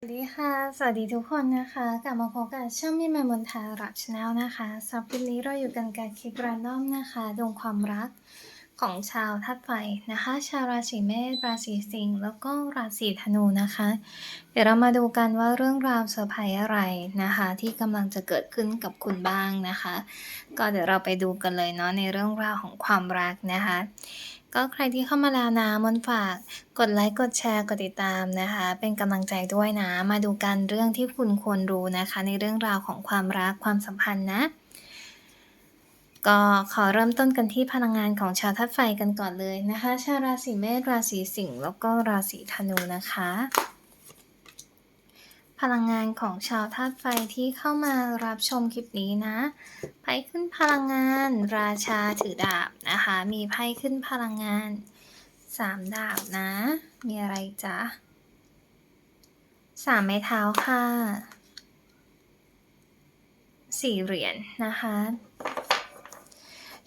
สวัสดีค่ะ สวัสดีทุกคนนะคะ กลับมาพบกับช่องมีแมมนทารับชาแนลนะคะสำหรับคลิปนี้เราอยู่กันกับคลิปแรนดอมนะคะดวงความรักของชาวธาตุไฟนะคะ ชาวราศีเมษ ราศีสิงห์ แล้วก็ราศีธนูนะคะ เดี๋ยวเรามาดูกันว่าเรื่องราวเซอร์ไพรส์อะไรนะคะ ที่กำลังจะเกิดขึ้นกับคุณบ้างนะคะ ก็เดี๋ยวเราไปดูกันเลยเนาะในเรื่องราวของความรักนะคะ ก็ใครที่เข้ามาแล้วนะมนฝากกดไลค์กดแชร์กดติดตามนะคะ เป็นกำลังใจด้วยนะ มาดูกันเรื่องที่คุณควรรู้นะคะ ในเรื่องราวของความรักความสัมพันธ์นะ ก็ขอเริ่มต้นกันที่พลังงานของชาวธาตุไฟกันก่อนเลยนะคะ ชาวราศีเมษราศีสิงห์แล้วก็ราศีธนูนะคะ พลังงานของชาวธาตุไฟที่เข้ามารับชมคลิปนี้นะไพ่ขึ้นพลังงาน ราชาถือดาบนะคะ มีไพ่ขึ้นพลังงานสามดาบนะ มีอะไรจ๊ะสามไม้เท้าค่ะสี่เหรียญนะคะ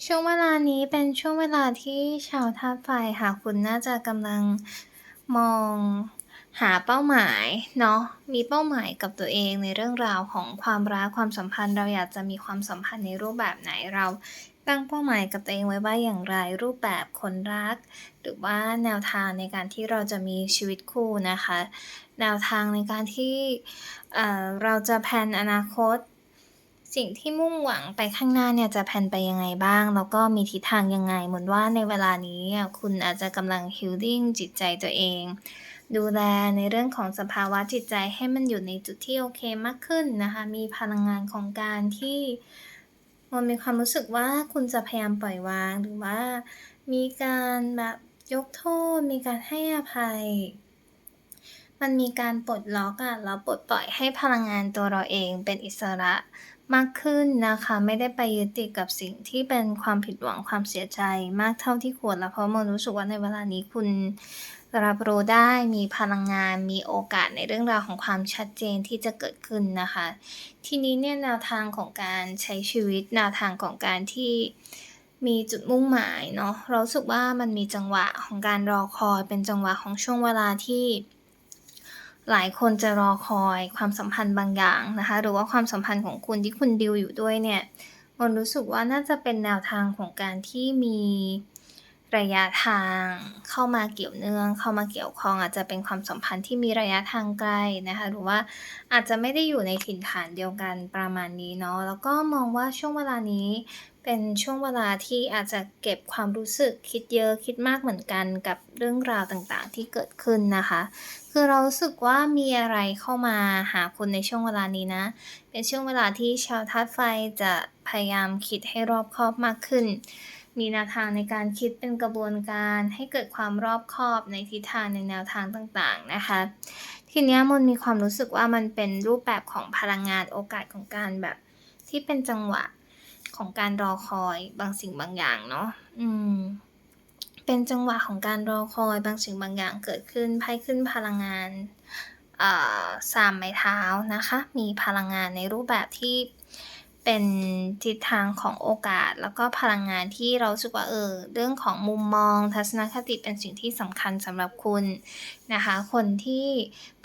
ช่วงเวลานี้เป็นช่วงเวลาที่ชาวธาตุไฟค่ะคุณน่าจะกำลังมอง หาเป้าหมายเนาะมีเป้าหมายกับตัวเองในเรื่องราวของความรักความสัมพันธ์ เราอยากจะมีความสัมพันธ์ในรูปแบบไหนเราตั้งเป้าหมายกับตัวเองไว้ว่าอย่างไรรูปแบบคนรัก หรือว่าแนวทางในการที่เราจะมีชีวิตคู่นะคะ แนวทางในการที่เเราจะแพลนอนาคต สิ่งที่มุ่งหวังไปข้างหน้าเนี่ยจะแพลนไปยังไงบ้าง แล้วก็มีทิศทางยังไงเหมือนว่าในเวลานี้คุณอาจจะกำลังฮิลลิ่งจิตใจตัวเอง ดูแลในเรื่องของสภาวะจิตใจให้มันอยู่ในจุดที่โอเคมากขึ้นนะคะ มีพลังงานของการที่มันมีความรู้สึกว่าคุณจะพยายามปล่อยวางหรือว่า มีการแบบยกโทษ มีการให้อภัย มันมีการปลดล็อกอะแล้วปลดปล่อยให้พลังงานตัวเราเองเป็นอิสระมากขึ้นนะคะ ไม่ได้ไปยึดติดกับสิ่งที่เป็นความผิดหวังความเสียใจมากเท่าที่ควรแล้วเพราะมันรู้สึกว่าในเวลานี้คุณ รับรู้ได้มีพลังงานมีโอกาสในเรื่องราวของความชัดเจนที่จะเกิดขึ้นนะคะ ทีนี้เนี่ยแนวทางของการใช้ชีวิตแนวทางของการที่มีจุดมุ่งหมายเนาะเราสึกว่ามันมีจังหวะของการรอคอย เป็นจังหวะของช่วงเวลาที่ หลายคนจะรอคอยความสัมพันธ์บางอย่างนะคะ หรือว่าความสัมพันธ์ของคุณที่คุณดิวอยู่ด้วยเนี่ยมันรู้สึกว่าน่าจะเป็นแนวทางของการที่มี ระยะทางเข้ามาเกี่ยวเนื่อง เข้ามาเกี่ยวข้องอาจจะเป็นความสัมพันธ์ที่มีระยะทางไกลนะคะหรือว่าอาจจะไม่ได้อยู่ในถิ่นฐานเดียวกันประมาณนี้เนาะแล้วก็มองว่าช่วงเวลานี้เป็นช่วงเวลาที่อาจจะเก็บความรู้สึกคิดเยอะคิดมากเหมือนกันกับเรื่องราวต่างๆ ที่เกิดขึ้นนะคะ คือเรารู้สึกว่ามีอะไรเข้ามาหาคุณในช่วงเวลานี้นะ เป็นช่วงเวลาที่ชาวธาตุไฟจะพยายามคิดให้รอบคอบมากขึ้น มีแนวทางในการคิดเป็นกระบวนการให้เกิดความรอบคอบในทิศทางในแนวทางต่างๆนะคะทีนี้มนมีความรู้สึกว่ามันเป็นรูปแบบของพลังงานโอกาสของการแบบ ที่เป็นจังหวะของการรอคอยบางสิ่งบางอย่างเนาะอืมเป็นจังหวะของการรอคอยบางสิ่งบางอย่างเกิดขึ้นไพ่ขึ้นพลังงานสามไม้เท้านะคะ มีพลังงานในรูปแบบที่ เป็นทิศทางของโอกาสแล้วก็พลังงานที่เราสึกว่าเออเรื่องของมุมมอง ทัศนคติเป็นสิ่งที่สำคัญสำหรับคุณนะคะ คนที่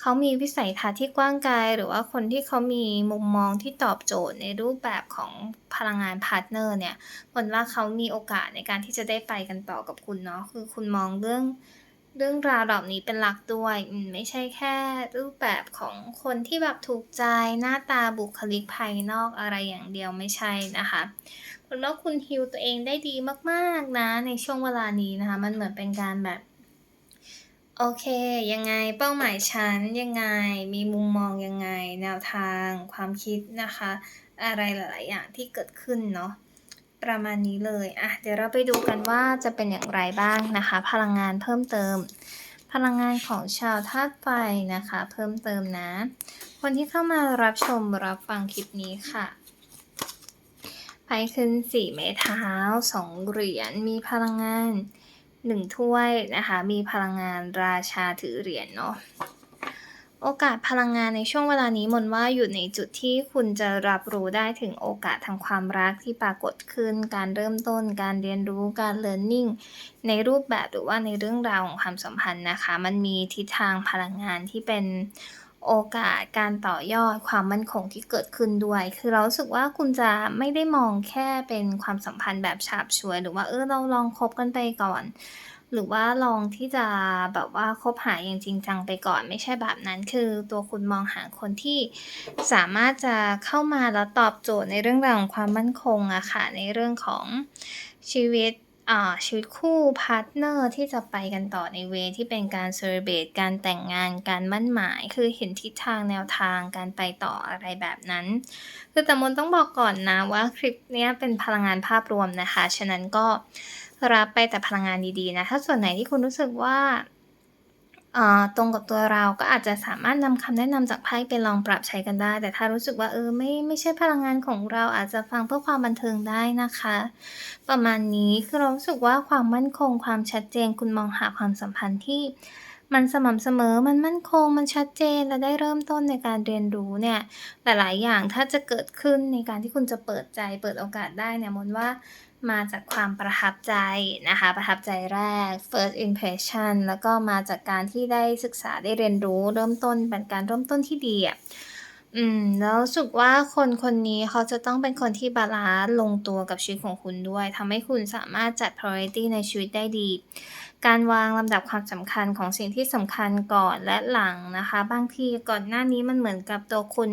เขามีวิสัยทัศน์ที่กว้างไกลหรือว่าคนที่เขามีมุมมองที่ตอบโจทย์ในรูปแบบของพลังงานพาร์ทเนอร์เนี่ยผลว่าเขามีโอกาสในการที่จะได้ไปกันต่อกับคุณเนาะคือคุณมองเรื่อง เรื่องราวเหล่านี้เป็นหลักด้วยไม่ใช่แค่รูปแบบของคนที่แบบถูกใจหน้าตาบุคลิกภายนอกอะไรอย่างเดียวไม่ใช่นะคะผลว่าคุณฮิลตัวเองได้ดีมากๆนะในช่วงเวลานี้นะคะ มันเหมือนเป็นการแบบโอเค ยังไงเป้าหมายฉันยังไงมีมุมมองยังไง แนวทางความคิดนะคะ อะไรหลาย ๆ อย่างที่เกิดขึ้นเนาะ ประมาณนี้เลยอะเดี๋ยวเราไปดูกันว่าจะเป็นอย่างไรบ้างนะคะ พลังงานเพิ่มเติม พลังงานของชาวธาตุไฟนะคะ เพิ่มเติมนะ คนที่เข้ามารับชมรับฟังคลิปนี้ค่ะไพ่ขึ้นสี่ไม้เท้าสองเหรียญมีพลังงานหนึ่งถ้วยนะคะ มีพลังงานราชาถือเหรียญเนาะ โอกาสพลังงานในช่วงเวลานี้มนว่าอยู่ในจุดที่คุณจะรับรู้ได้ถึงโอกาสทางความรักที่ปรากฏขึ้น การเริ่มต้น การเรียนรู้ การ learning ในรูปแบบหรือว่าในเรื่องราวของความสัมพันธ์นะคะ มันมีทิศทางพลังงานที่เป็นโอกาสการต่อยอดความมั่นคงที่เกิดขึ้นด้วย คือเราสึกว่าคุณจะไม่ได้มองแค่เป็นความสัมพันธ์แบบฉาบฉวย หรือว่าเออเราลองคบกันไปก่อน หรือว่าลองที่จะแบบว่าคบหาอย่างจริงจังไปก่อนไม่ใช่แบบนั้น คือตัวคุณมองหาคนที่สามารถจะเข้ามาแล้วตอบโจทย์ในเรื่องราวของความมั่นคงอะค่ะในเรื่องของชีวิตชีวิตคู่พาร์ตเนอร์ที่จะไปกันต่อในเวที่เป็นการเซเลบเรตการแต่งงานการมั่นหมาย คือเห็นทิศทางแนวทางการไปต่ออะไรแบบนั้น คือแต่มนต้องบอกก่อนนะว่าคลิปนี้เป็นพลังงานภาพรวมนะคะ ฉะนั้นก็ รับไปแต่พลังงานดีๆนะ ถ้าส่วนไหนที่คุณรู้สึกว่าตรงกับตัวเราก็อาจจะสามารถนำคำแนะนำจากไพ่ไปลองปรับใช้กันได้ แต่ถ้ารู้สึกว่าเออไม่ไม่ใช่พลังงานของเราอาจจะฟังเพื่อความบันเทิงได้นะคะ ประมาณนี้คือเรารู้สึกว่าความมั่นคงความชัดเจนคุณมองหาความสัมพันธ์ที่ มันสม่ำเสมอมันมั่นคงมันชัดเจนและได้เริ่มต้นในการเรียนรู้เนี่ยหลายๆอย่างถ้าจะเกิดขึ้นในการที่คุณจะเปิดใจเปิดโอกาสได้เนี่ยมนว่า มาจากความประทับใจนะคะ ประทับใจแรก first impression แล้วก็มาจากการที่ได้ศึกษาได้เรียนรู้เริ่มต้นเป็นการเริ่มต้นที่ดีอะอืมแล้วรู้สึกว่าคนคนนี้เขาจะต้องเป็นคนที่บาลันซ์ลงตัวกับชีวิตของคุณด้วยทำให้คุณสามารถจัด priority ในชีวิตได้ดี การวางลำดับความสำคัญของสิ่งที่สำคัญก่อนและหลังนะคะ บางทีก่อนหน้านี้มันเหมือนกับตัวคุณ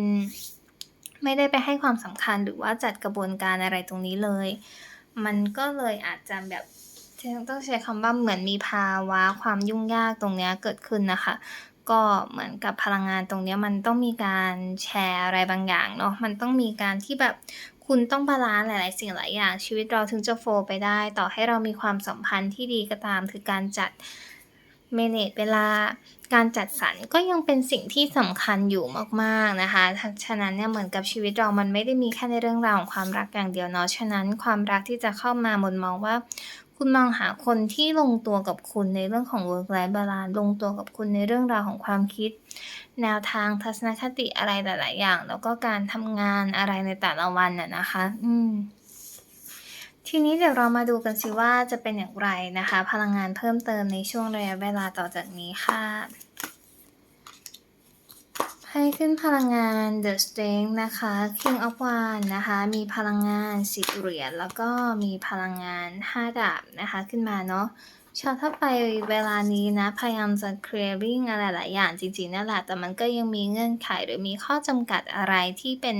ไม่ได้ไปให้ความสำคัญหรือว่าจัดกระบวนการอะไรตรงนี้เลย มันก็เลยอาจจะแบบต้องใช้คำว่าเหมือนมีภาวะความยุ่งยากตรงนี้เกิดขึ้นนะคะ ก็เหมือนกับพลังงานตรงนี้มันต้องมีการแชร์อะไรบางอย่างเนาะมันต้องมีการที่แบบคุณต้องบาลานซ์หลาย ๆ สิ่งหลายอย่างชีวิตเราถึงจะโฟร์ไปได้ ต่อให้เรามีความสัมพันธ์ที่ดีก็ตามคือการจัด manage เวลาการจัดสรรก็ยังเป็นสิ่งที่สำคัญอยู่มากๆนะคะทฉะนั้นเนี่ยเหมือนกับชีวิตเรามันไม่ได้มีแค่ในเรื่องราวของความรักอย่างเดียวเนาะ ฉะนั้นความรักที่จะเข้ามามนมองว่า คุณมองหาคนที่ลงตัวกับคุณในเรื่องของ work life balance ลงตัวกับคุณในเรื่องราวของความคิด แนวทางทัศนคติอะไรหลาย ๆ อย่าง แล้วก็การทำงานอะไรในแต่ละวันอะนะคะ อืม ทีนี้เดี๋ยวเรามาดูกันสิว่าจะเป็นอย่างไรนะคะ พลังงานเพิ่มเติมในช่วงระยะเวลาต่อจากนี้ค่ะไพ่ขึ้นพลังงาน The Strength นะคะ King of Wands นะคะ มีพลังงาน10เหรียญแล้วก็มีพลังงาน 5 ดาบนะคะขึ้นมาเนาะชาวถ้าไปเวลานี้นะ พยายามจะ clearing อะไรหลายอย่างจริงๆนั่นแหละแต่มันก็ยังมีเงื่อนไขหรือมีข้อจำกัดอะไรที่เป็น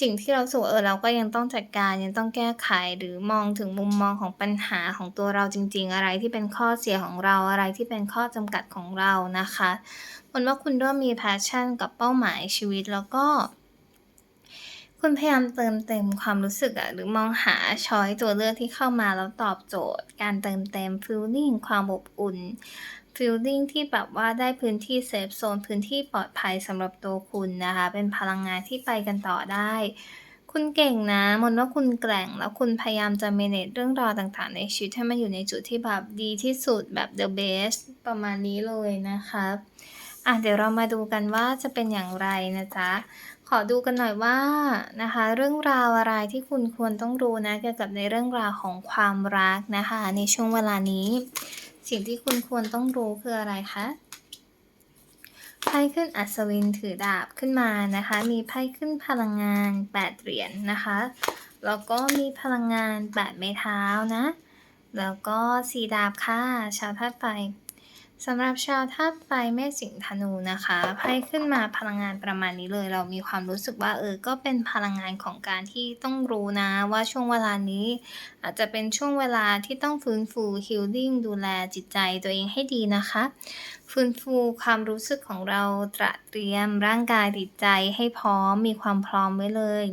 สิ่งที่เรารู้สึกว่าเออเราก็ยังต้องจัดการยังต้องแก้ไขหรือมองถึงมุมมองของปัญหาของตัวเราจริง ๆ อะไรที่เป็นข้อเสียของเราอะไรที่เป็นข้อจำกัดของเรานะคะมนว่าคุณเริ่มมี passion กับเป้าหมายชีวิตแล้วก็ คุณพยายามเติมเต็มความรู้สึกอะหรือมองหาชอยตัวเลือกที่เข้ามาแล้วตอบโจทย์ การเติมเต็มฟีลลิ่งความอบอุ่น ฟีลลิ่งที่แบบว่าได้พื้นที่เซฟโซนพื้นที่ปลอดภัยสำหรับตัวคุณนะคะ เป็นพลังงานที่ไปกันต่อได้ คุณเก่งนะมนว่าคุณแกร่ง แล้วคุณพยายามจะ manage เรื่องราวต่างๆ ในชีวิตให้มันอยู่ในจุดที่แบบดีที่สุดแบบ the best ประมาณนี้เลยนะคะอะเดี๋ยวเรามาดูกันว่าจะเป็นอย่างไรนะจ๊ะขอดูกันหน่อยว่านะคะ เรื่องราวอะไรที่คุณควรต้องรู้นะเกี่ยวกับในเรื่องราวของความรักนะคะ ในช่วงเวลานี้ สิ่งที่คุณควรต้องรู้คืออะไรคะ?ไพ่ขึ้นอัศวินถือดาบขึ้นมานะคะ มีไพ่ขึ้นพลังงาน 8 เหรียญนะคะ แล้วก็มีพลังงาน 8 ไม้เท้านะ แล้วก็สีดาบค่ะ ชาวธาตุไฟ สำหรับชาวธาตุไฟเมษสิงห์ธนูนะคะไพ่ขึ้นมาพลังงานประมาณนี้เลย เรามีความรู้สึกว่าเออก็เป็นพลังงานของการที่ต้องรู้นะว่าช่วงเวลานี้ อาจจะเป็นช่วงเวลาที่ต้องฟื้นฟู healing ดูแลจิตใจตัวเองให้ดีนะคะ ฟื้นฟูความรู้สึกของเราตระเตรียมร่างกายจิตใจให้พร้อมมีความพร้อมไว้เลย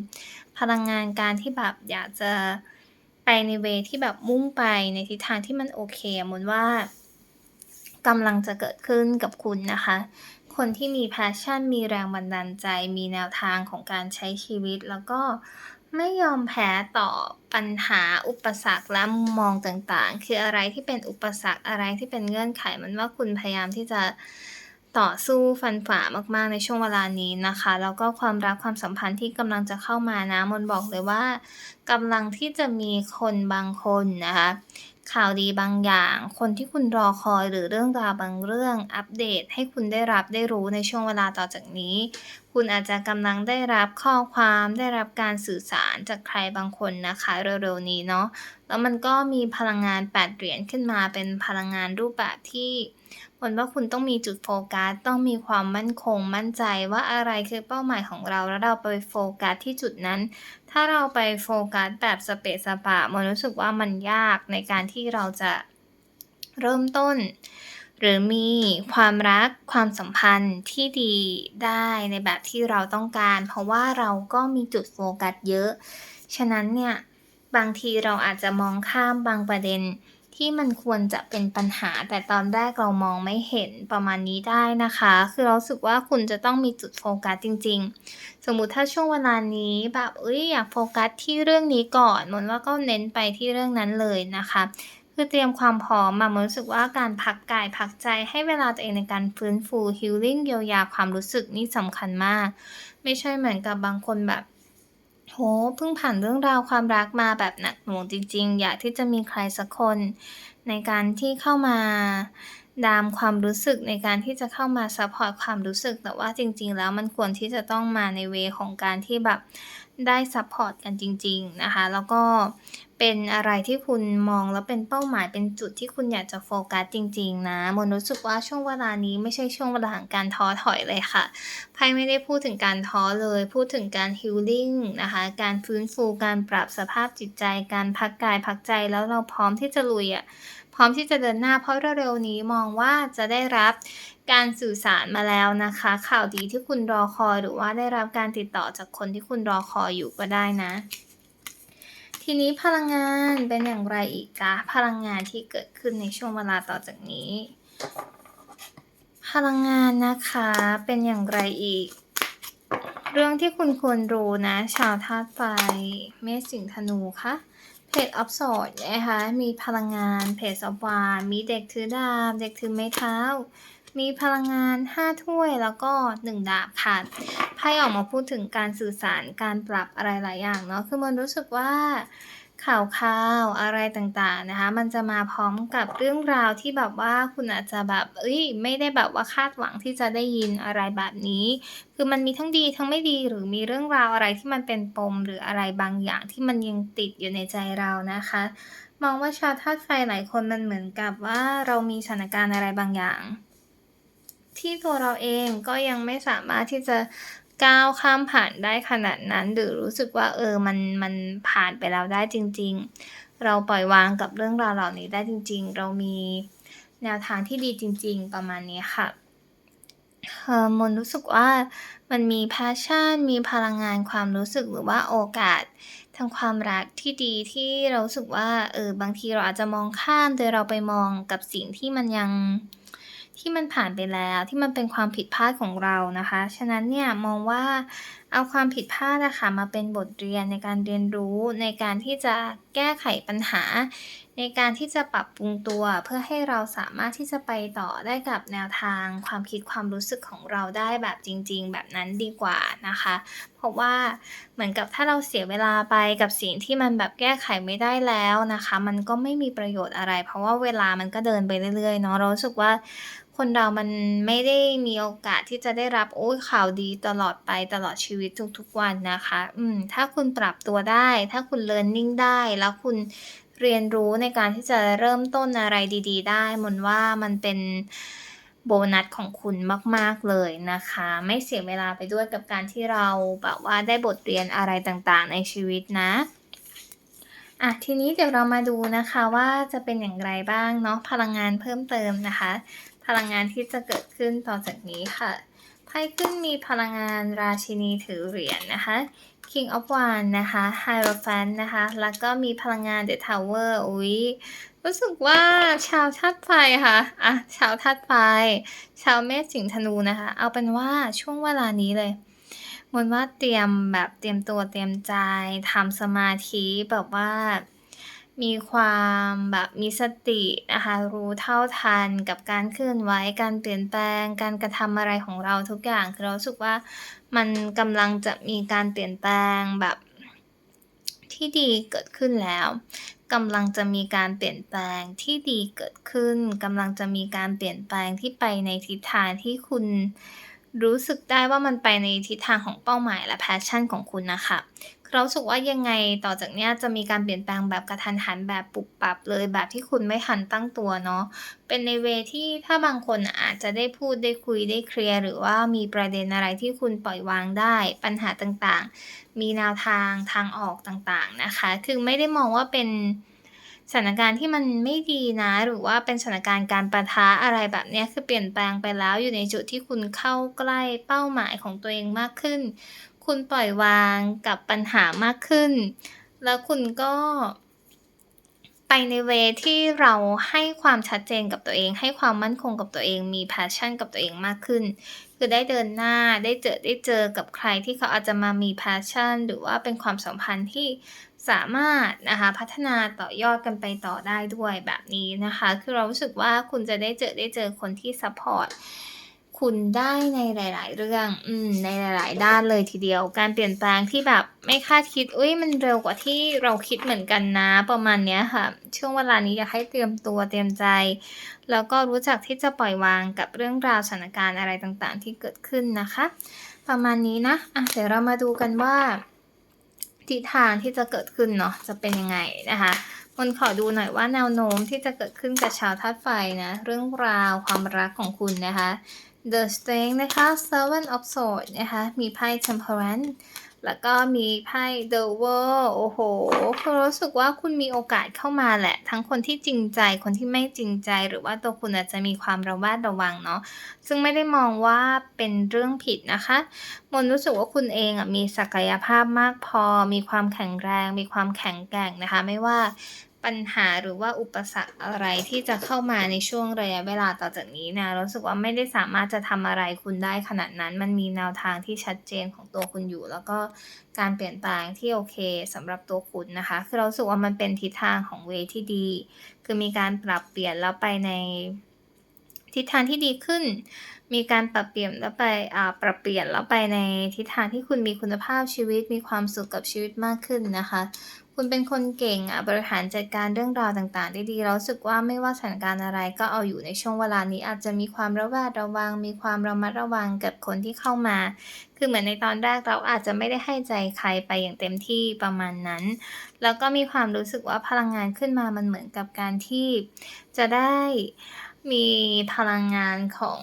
พลังงานการที่แบบอยากจะไปในเวที่แบบมุ่งไปในทิศทางที่มันโอเคอะมนว่า กำลังจะเกิดขึ้นกับคุณนะคะ คนที่มี passion มีแรงบันดาลใจ มีแนวทางของการใช้ชีวิต แล้วก็ไม่ยอมแพ้ต่อปัญหาอุปสรรคและมุมมองต่างๆ คืออะไรที่เป็นอุปสรรคอะไรที่เป็นเงื่อนไขมันว่าคุณพยายามที่จะต่อสู้ฟันฝ่ามากๆในช่วงเวลานี้นะคะ แล้วก็ความรักความสัมพันธ์ที่กำลังจะเข้ามานะมนบอกเลยว่ากำลังที่จะมีคนบางคนนะคะ ข่าวดีบางอย่าง คนที่คุณรอคอยหรือเรื่องราวบางเรื่องอัปเดตให้คุณได้รับได้รู้ในช่วงเวลาต่อจากนี้ คุณอาจจะกำลังได้รับข้อความได้รับการสื่อสารจากใครบางคนนะคะเร็วๆนี้เนาะแล้วมันก็มีพลังงานแปดเหรียญขึ้นมาเป็นพลังงานรูปแบบที่เหมือนว่าคุณต้องมีจุดโฟกัสต้องมีความมั่นคงมั่นใจว่าอะไรคือเป้าหมายของเราแล้วเราไปโฟกัสที่จุดนั้น ถ้าเราไปโฟกัสแบบสเปซสปะมันรู้สึกว่ามันยากในการที่เราจะเริ่มต้น หรือมีความรักความสัมพันธ์ที่ดีได้ในแบบที่เราต้องการ เพราะว่าเราก็มีจุดโฟกัสเยอะ ฉะนั้นเนี่ย บางทีเราอาจจะมองข้ามบางประเด็น ที่มันควรจะเป็นปัญหา แต่ตอนแรกเรามองไม่เห็นประมาณนี้ได้นะคะ คือเราสึกว่าคุณจะต้องมีจุดโฟกัสจริง ๆ สมมุติถ้าช่วงเวลานี้แบบเอ้ยอยากโฟกัสที่เรื่องนี้ก่อนมนว่าก็เน้นไปที่เรื่องนั้นเลยนะคะ คือเตรียมความพร้อมอะมนรู้สึกว่าการพักกายพักใจให้เวลาตัวเองในการฟื้นฟู healing เยียวยาความรู้สึกนี่สำคัญมาก ไม่ใช่เหมือนกับบางคนแบบ โหเพิ่งผ่านเรื่องราวความรักมาแบบหนักหน่วงจริง ๆ อยากที่จะมีใครสักคน ในการที่เข้ามาดามความรู้สึกในการที่จะเข้ามาซัพพอร์ตความรู้สึก แต่ว่าจริง ๆ แล้วมันควรที่จะต้องมาในเวของการที่แบบได้ซัพพอร์ตกันจริง ๆ นะคะ แล้วก็ เป็นอะไรที่คุณมองแล้วเป็นเป้าหมายเป็นจุดที่คุณอยากจะโฟกัสจริง ๆ นะมนรู้สึกว่าช่วงเวลานี้ไม่ใช่ช่วงเวลาของการท้อถอยเลยค่ะไพ่ไม่ได้พูดถึงการท้อเลย พูดถึงการฮิลลิ่งนะคะ การฟื้นฟูการปรับสภาพจิตใจ การพักกายพักใจแล้วเราพร้อมที่จะลุยอะพร้อมที่จะเดินหน้าเพราะเร็วๆนี้มองว่าจะได้รับการสื่อสารมาแล้วนะคะ ข่าวดีที่คุณรอคอยหรือว่าได้รับการติดต่อจากคนที่คุณรอคอยอยู่ก็ได้นะ ทีนี้พลังงานเป็นอย่างไรอีกคะพลังงานที่เกิดขึ้นในช่วงเวลาต่อจากนี้ พลังงานนะคะเป็นอย่างไรอีก เรื่องที่คุณควรรู้นะ ชาวธาตุไฟเมษสิงธนูคะเพจออฟโซดนะคะมีพลังงานเพจออฟวานมีเด็กถือดาบเด็กถือไม้เท้า มีพลังงาน 5 ถ้วยแล้วก็ 1 ดาบค่ะไพ่ออกมาพูดถึงการสื่อสารการปรับอะไรหลายอย่างเนาะคือมันรู้สึกว่าข่าวข่าวอะไรต่างๆนะคะ มันจะมาพร้อมกับเรื่องราวที่แบบว่าคุณอาจจะแบบ เอ้ย ไม่ได้แบบว่าคาดหวังที่จะได้ยินอะไรแบบนี้ คือมันมีทั้งดีทั้งไม่ดีหรือมีเรื่องราวอะไรที่มันเป็นปมหรืออะไรบางอย่างที่มันยังติดอยู่ในใจเรานะคะ มองว่าชาวธาตุไฟหลายคนมันเหมือนกับว่าเรามีสถานการณ์อะไรบางอย่าง ที่ตัวเราเองก็ยังไม่สามารถที่จะก้าวข้ามผ่านได้ขนาดนั้น หรือรู้สึกว่าเออมันมันผ่านไปแล้วได้จริง ๆ เราปล่อยวางกับเรื่องราวเหล่านี้ได้จริง ๆ เรามีแนวทางที่ดีจริง ๆ ประมาณนี้ค่ะเออมนรู้สึกว่ามันมีแพชชั่น มีพลังงานความรู้สึกหรือว่าโอกาสทางความรักที่ดีที่เราสึกว่าเออบางทีเราอาจจะมองข้ามโดยเราไปมองกับสิ่งที่มันยัง ที่มันผ่านไปแล้วที่มันเป็นความผิดพลาดของเรานะคะ ฉะนั้นเนี่ยมองว่า เอาความผิดพลาดนะคะมาเป็นบทเรียนในการเรียนรู้ในการที่จะแก้ไขปัญหา ในการที่จะปรับปรุงตัวเพื่อให้เราสามารถที่จะไปต่อได้กับแนวทาง ความคิดความรู้สึกของเราได้แบบจริง ๆ แบบนั้นดีกว่านะคะ เพราะว่าเหมือนกับถ้าเราเสียเวลาไปกับสิ่งที่มันแบบแก้ไขไม่ได้แล้วนะคะ มันก็ไม่มีประโยชน์อะไร เพราะว่าเวลามันก็เดินไปเรื่อยๆเนาะเราสึกว่าคนเรามันไม่ได้มีโอกาสที่จะได้รับโอ้ยข่าวดีตลอดไปตลอดชีวิตทุกๆวันนะคะ อืม ถ้าคุณปรับตัวได้ ถ้าคุณ learning ได้ แล้วคุณเรียนรู้ในการที่จะเริ่มต้นอะไรดี ๆ ได้มนว่ามันเป็นโบนัสของคุณมาก ๆ เลยนะคะ ไม่เสียเวลาไปด้วยกับการที่เราแบบว่าได้บทเรียนอะไรต่างๆ ในชีวิตนะอะทีนี้เดี๋ยวเรามาดูนะคะว่าจะเป็นอย่างไรบ้างเนาะพลังงานเพิ่มเติมนะคะ พลังงานที่จะเกิดขึ้นต่อจากนี้ค่ะไพ่ขึ้นมีพลังงานราชินีถือเหรียญนนะคะ King of Wands นะคะ Hierophant นะคะ แล้วก็มีพลังงาน The Tower อุ้ยรู้สึกว่าชาวธาตุไฟค่ะ อะ ชาวธาตุไฟ ชาวเมษสิงห์ธนูนะคะ เอาเป็นว่าช่วงเวลานี้เลยมนว่าเตรียมแบบเตรียมตัวเตรียมใจทำสมาธิแบบว่า มีความแบบมีสตินะคะรู้เท่าทันกับการเคลื่อนไหวการเปลี่ยนแปลง การกระทำอะไรของเราทุกอย่างคือเราสึกว่ามันกำลังจะมีการเปลี่ยนแปลงแบบที่ดีเกิดขึ้นแล้วกำลังจะมีการเปลี่ยนแปลงที่ดีเกิดขึ้นกำลังจะมีการเปลี่ยนแปลงที่ไปในทิศทางที่คุณรู้สึกได้ว่ามันไปในทิศทางของเป้าหมายและ passion ของคุณนะคะ เราสึกว่ายังไงต่อจากเนี้ยจะมีการเปลี่ยนแปลงแบบกระทันหันแบบปุบปับเลยแบบที่คุณไม่ทันตั้งตัวเนาะเป็นในเวที่ถ้าบางคนอาจจะได้พูดได้คุยได้เคลียร์หรือว่ามีประเด็นอะไรที่คุณปล่อยวางได้ ปัญหาต่างๆ มีแนวทางทางออกต่างๆนะคะคือไม่ได้มองว่าเป็นสถานการณ์ที่มันไม่ดีนะ หรือว่าเป็นสถานการณ์การประทะอะไรแบบนี้คือเปลี่ยนแปลงไปแล้วอยู่ในจุดที่คุณเข้าใกล้เป้าหมายของตัวเองมากขึ้น คุณปล่อยวางกับปัญหามากขึ้น แล้วคุณก็ไปในเวที่เราให้ความชัดเจนกับตัวเอง ให้ความมั่นคงกับตัวเอง มี passion กับตัวเองมากขึ้น คือได้เดินหน้าได้เจอได้เจอกับใครที่เขาอาจจะมามี passion หรือว่าเป็นความสัมพันธ์ที่สามารถนะคะพัฒนาต่อยอดกันไปต่อได้ด้วยแบบนี้นะคะ คือเรารู้สึกว่าคุณจะได้เจอได้เจอคนที่ซัปพอร์ต คุณได้ในหลาย ๆ เรื่อง อืม ในหลาย ๆ ด้านเลยทีเดียว การเปลี่ยนแปลงที่แบบไม่คาดคิด อุ๊ยมันเร็วกว่าที่เราคิดเหมือนกันนะ ประมาณเนี้ยค่ะ ช่วงเวลานี้อยากให้เตรียมตัวเตรียมใจ แล้วก็รู้จักที่จะปล่อยวางกับเรื่องราวสถานการณ์อะไรต่าง ๆ ที่เกิดขึ้นนะคะ ประมาณนี้นะ อะ เดี๋ยวเรามาดูกันว่าทิศทางที่จะเกิดขึ้นเนาะจะเป็นยังไงนะคะ คนขอดูหน่อยว่าแนวโน้มที่จะเกิดขึ้นกับชาวธาตุไฟนะ เรื่องราวความรักของคุณนะคะ The Strength นะคะ Seven of Swords นะคะ มีไพ่ Temperance แล้วก็มีไพ่ The World โอ้โหคือรู้สึกว่าคุณมีโอกาสเข้ามาแหละ ทั้งคนที่จริงใจคนที่ไม่จริงใจ หรือว่าตัวคุณอาจจะมีความระแวดระวังเนาะซึ่งไม่ได้มองว่าเป็นเรื่องผิดนะคะมนต์รู้สึกว่าคุณเองอะมีศักยภาพมากพอ มีความแข็งแรง มีความแข็งแกร่งนะคะ ไม่ว่า ปัญหาหรือว่าอุปสรรคอะไรที่จะเข้ามาในช่วงระยะเวลาต่อจากนี้นะรู้สึกว่าไม่ได้สามารถจะทำอะไรคุณได้ขนาดนั้น มันมีแนวทางที่ชัดเจนของตัวคุณอยู่ แล้วก็การเปลี่ยนแปลงที่โอเคสำหรับตัวคุณนะคะ คือเราสึกว่ามันเป็นทิศทางของเวที่ดี คือมีการปรับเปลี่ยนแล้วไปในทิศทางที่ดีขึ้น มีการปรับเปลี่ยนแล้วไปอ่าปรับเปลี่ยนแล้วไปในทิศทางที่คุณมีคุณภาพชีวิต มีความสุขกับชีวิตมากขึ้นนะคะ คุณเป็นคนเก่งอะบริหารจัดการเรื่องราวต่างๆ ได้ดีเราสึกว่าไม่ว่าสถานการณ์อะไรก็เอาอยู่ในช่วงเวลานี้ อาจจะมีความระแวดระวัง มีความระมัดระวังกับคนที่เข้ามา คือเหมือนในตอนแรกเราอาจจะไม่ได้ให้ใจใครไปอย่างเต็มที่ประมาณนั้น แล้วก็มีความรู้สึกว่าพลังงานขึ้นมามันเหมือนกับการที่จะได้มีพลังงานของ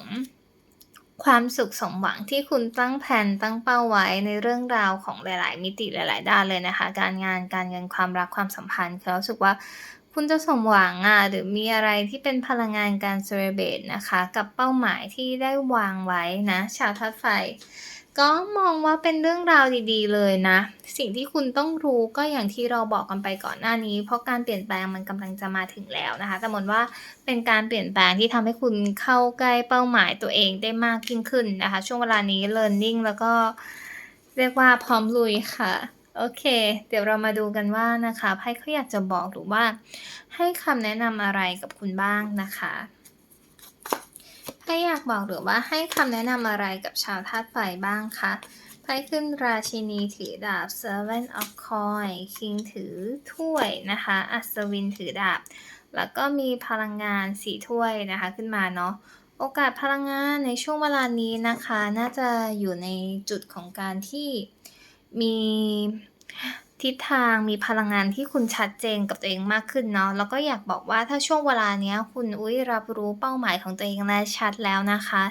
ความสุขสมหวังที่คุณตั้งแผนตั้งเป้าไว้ในเรื่องราวของหลาย ๆ มิติหลาย ๆ ด้านเลยนะคะ การงานการเงินความรักความสัมพันธ์คือรู้สึกว่าคุณจะสมหวังอะหรือมีอะไรที่เป็นพลังงานการเซเลเบตนะคะ กับเป้าหมายที่ได้วางไว้นะ ชาวทัดไฟ ก็มองว่าเป็นเรื่องราวดีๆ เลยนะ สิ่งที่คุณต้องรู้ก็อย่างที่เราบอกกันไปก่อนหน้านี้ เพราะการเปลี่ยนแปลงมันกำลังจะมาถึงแล้วนะคะ แต่มนว่าเป็นการเปลี่ยนแปลงที่ทำให้คุณเข้าใกล้เป้าหมายตัวเองได้มากยิ่งขึ้นนะคะ ช่วงเวลานี้ learning แล้วก็เรียกว่าพร้อมลุยค่ะโอเค เดี๋ยวเรามาดูกันว่านะคะไพ่เขาอยากจะบอกหรือว่า ให้คำแนะนำอะไรกับคุณบ้างนะคะ ไพ่อยากบอกหรือว่าให้คำแนะนำอะไรกับชาวธาตุไฟบ้างคะไพ่ขึ้นราชินีถือดาบ Seven of Coins King ถือถ้วยนะคะ อัศวินถือดาบ แล้วก็มีพลังงานสีถ้วยนะคะขึ้นมาเนาะ โอกาสพลังงานในช่วงเวลานี้นะคะ น่าจะอยู่ในจุดของการที่มี ทิศทางมีพลังงานที่คุณชัดเจนกับตัวเองมากขึ้นเนาะแล้วก็อยากบอกว่าถ้าช่วงเวลาเนี้ย คุณอุ้ยรับรู้เป้าหมายของตัวเองและชัดแล้วนะคะ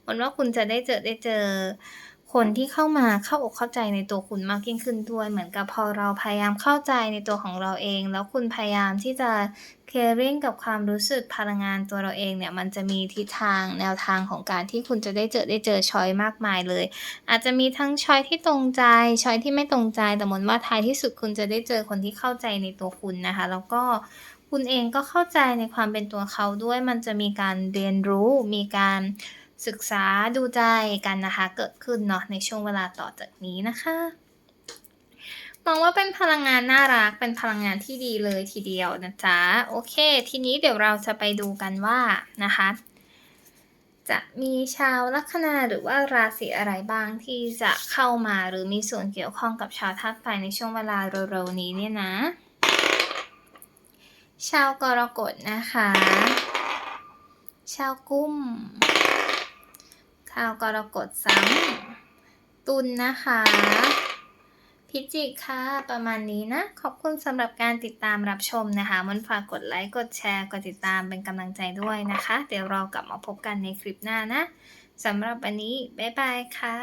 เหมือนว่าคุณจะได้เจอได้เจอ คนที่เข้ามาเข้าอกเข้าใจในตัวคุณมากยิ่งขึ้นด้วยเหมือนกับพอเราพยายามเข้าใจในตัวของเราเอง แล้วคุณพยายามที่จะเคลียร์ริ่งกับความรู้สึกพลังงานตัวเราเองเนี่ยมันจะมีทิศทางแนวทางของการที่คุณจะได้เจอได้เจอชอยมากมายเลย อาจจะมีทั้งชอยที่ตรงใจชอยที่ไม่ตรงใจแต่มนว่าท้ายที่สุดคุณจะได้เจอคนที่เข้าใจในตัวคุณนะคะ แล้วก็คุณเองก็เข้าใจในความเป็นตัวเขาด้วยมันจะมีการเรียนรู้มีการ ศึกษาดูใจกันนะคะ เกิดขึ้นเนาะในช่วงเวลาต่อจากนี้นะคะมองว่าเป็นพลังงานน่ารักเป็นพลังงานที่ดีเลยทีเดียวนะจ๊ะโอเค ทีนี้เดี๋ยวเราจะไปดูกันว่านะคะ จะมีชาวลัคนาหรือว่าราศีอะไรบ้างที่จะเข้ามาหรือมีส่วนเกี่ยวข้องกับชาวธาตุไฟในช่วงเวลาเร็วๆนี้เนี่ยนะ ชาวกรกฎนะคะ ชาวกุ้ม ชาวกรกฎซ้ำตุลนะคะ พิจิกค่ะ ประมาณนี้นะ ขอบคุณสำหรับการติดตามรับชมนะคะ มันฝากกดไลค์ กดแชร์ กดติดตามเป็นกำลังใจด้วยนะคะ เดี๋ยวเรากลับมาพบกันในคลิปหน้านะสำหรับวันนี้ บ๊ายบายค่ะ